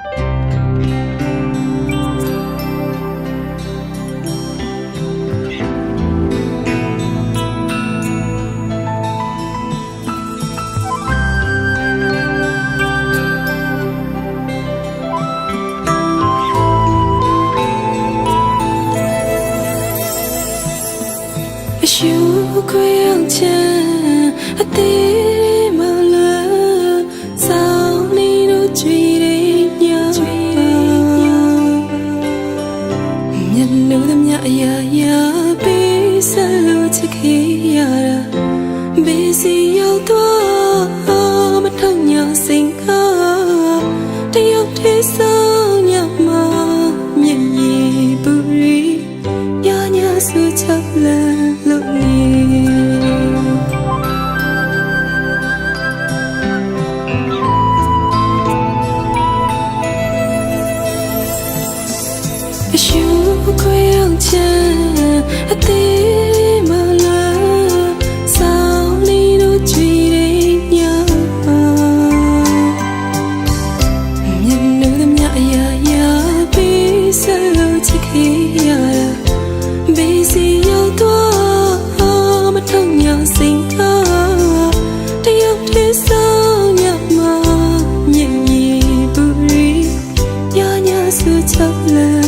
အရှူခွေအောင်ချ အရာရာပေးဆက်လို့ချစ်ခဲ့ရတာဘေးစီရောက်တော့မထောင်ညာစင်ကားတယောက်တည်းဆောင်ညမှာမျက်ရည်ပူရီညာညာဆူချက်လန်လို့ ရှူခွေအောင်ချင်အသေးမလွယ်စောင်းနေတို့ကြည့်နေညပါမြင်လို့တမအရာရာပြီးဆလို့ချစ်ခေရဘေးစီရောက်တော့မထုံညာစိန်ကားတယောက်တည်းစောင်းညမှာမြင်ရဘူးရညာစုချောက်လဲ